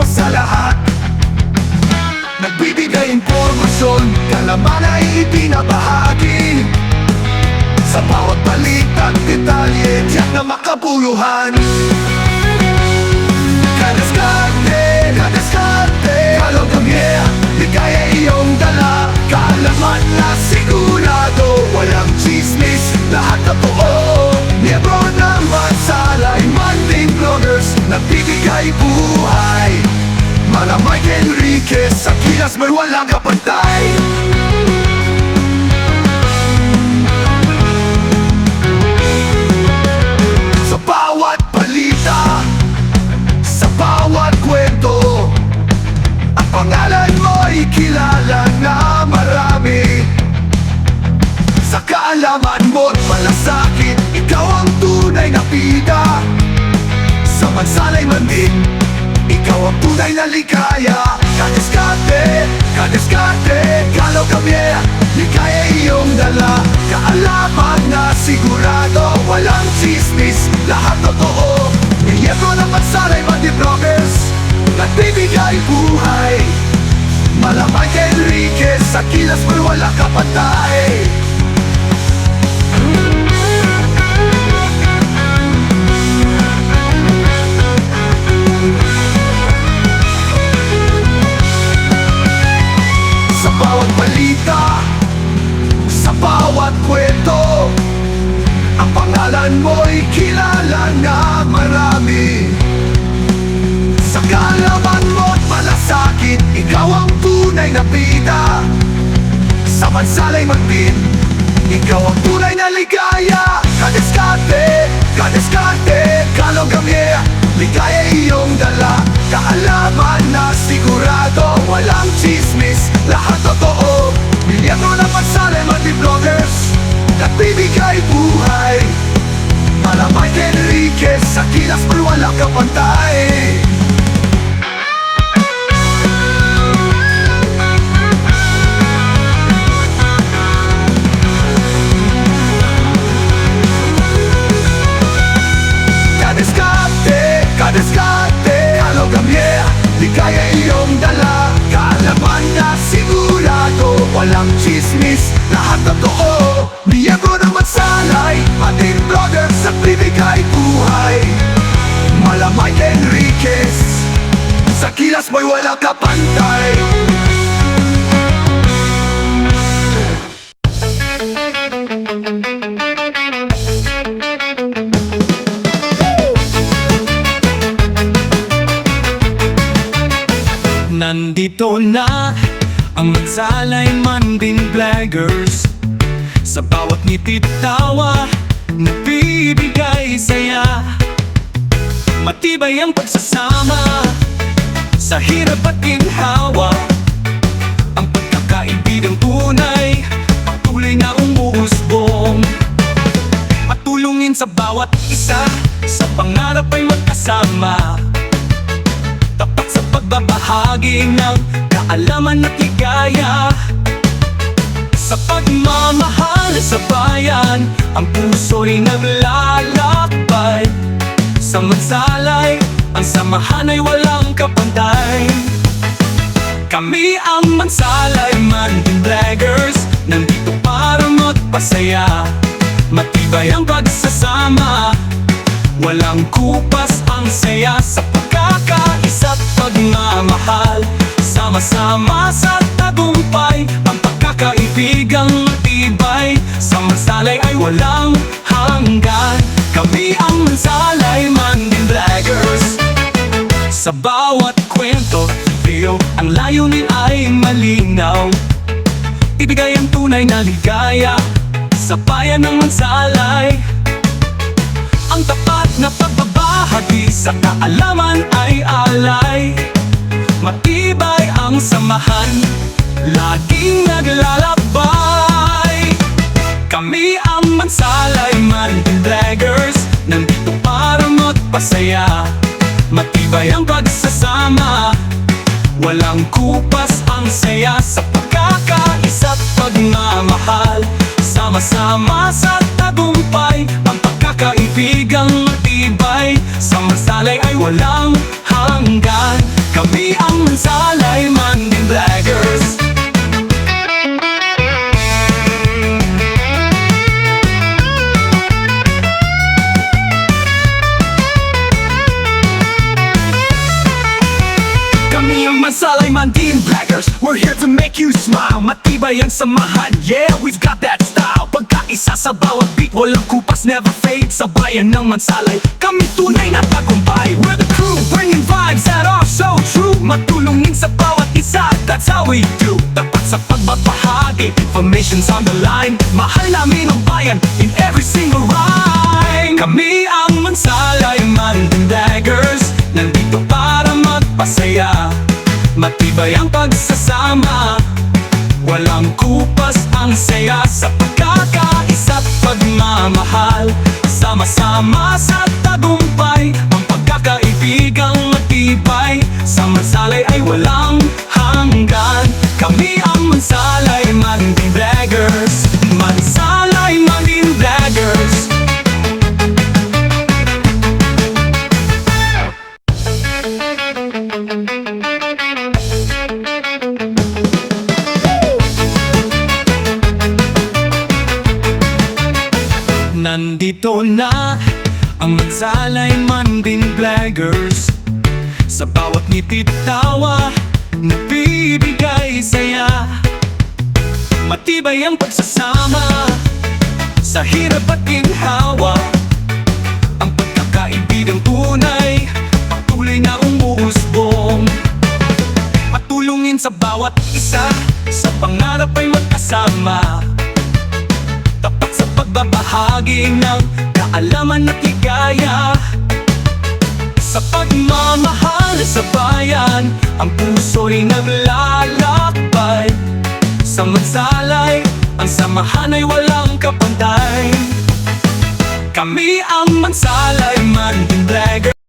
mo sa lahat. Nagbibigay impormasyon Kalaman ay ibinabahagi. Sa bawat balik at detalye Tiyak na makabuluhan Kadaskate, kadaskate Kalo kami Ligaya iyong dala. Kaalaman na sigurado Walang chismis Lahat na totoo. Miyembro naman sa Nagbibigay buhay Mga Mike Enriquez Sa kilas may walang kapantay Sa bawat balita Sa bawat kwento Ang pangalan mo'y kilala na marami. Sa kaalaman mo't malasakit Ikaw ang tunay na bida. Sa mansalay man din Ikaw ang tunay na ligaya. Kadeskate, kadeskate Kalaw kami, ligaya iyong dala. Kaalaman na sigurado Walang chismis, lahat totoo. Miyembro ng mansalay man din Brothers Nagbibigay buhay. Malamay kay Enriquez Sa kilas mo'y walang kapatay pangalan mo'y kilala na marami? Sa kalaman mo't malasakit Ikaw ang tunay na bida. Sa mansalay magpin Ikaw ang tunay na ligaya. Kadeskate Kalaw kami, ligaya iyong dala. Kaalaman na sigurado Walang chismis, lahat mo'y walang kapantay Nandito na ang magsalay man din vloggers Sa bawat ngiti tawa Nagbibigay saya. Matibay ang pagsasama Sa hirap at ginhawa Ang pagkakaibigang tunay Patuloy na umuusbong. Patulungin sa bawat isa Sa pangarap ay magkasama. Tapat sa pagbabahagi ng kaalaman at ligaya Sa pagmamahal sa bayan Ang puso'y naglalakbay. Sa mansalay, ang samahan ay walang kapantay Kami ang mansalay man din vloggers. Nandito para magpasaya. Matibay ang pagsasama. Walang kupas ang saya sa pagkakaisa't pagmamahal. Sama-sama sa tagumpay Ang pagkakaibigang matibay. Sa mansalay ay walang hanggan. Kami ang mansalay man din vloggers. Sa bawat kwento, video Ang layunin ay malinaw. Ibigay ang tunay na ligaya Sa bayan ng mansalay. Ang tapat na pagbabahagi sa kaalaman ay alay. Matibay ang samahan Laging naglalakbay. Kami ang mansalay man vloggers Nandito para magpasaya Matibay ang pagsasama. Walang kupas ang saya sa pagkakaisa't pagmamahal. Sama-sama sa tagumpay Ang pagkakaibigang matibay. Sa walang hanggan. Kami ang mansalay We're here to make you smile. Matibay ang samahan Yeah, we've got that style. Pagkaisa sa bawat beat Walang kupas, never fade. Sa bayan ng Mansalay Kami tunay na tagumpay. We're the crew Bringing vibes that are so true. Matulungin sa bawat isa That's how we do. Tapat sa pagbabahagi Information's on the line. Mahal namin ang bayan In every single rhyme. Kami ang Mansalay Matibay ang pagsasama. Walang kupas ang saya Sa pagkakaisa't pagmamahal. Sama-sama sa tagumpay Ang pagkakaibigang matibay. Sa mansalay ay walang Nandito na ang mansalay mandin vloggers Sa bawat ngiti tawa Nagbibigay saya. Matibay ang pagsasama Sa hirap at ginhawa. Ang pagkakaibigang tunay Patuloy na umuusbong. Matulungin sa bawat isa Sa pangarap ay magkasama pagbabahagi ng kaalaman at ligaya. Sa pagmamahal sa bayan Ang puso'y naglalakbay. Sa mansalay, ang samahan ay walang kapantay Kami ang mansalay, manding vlogger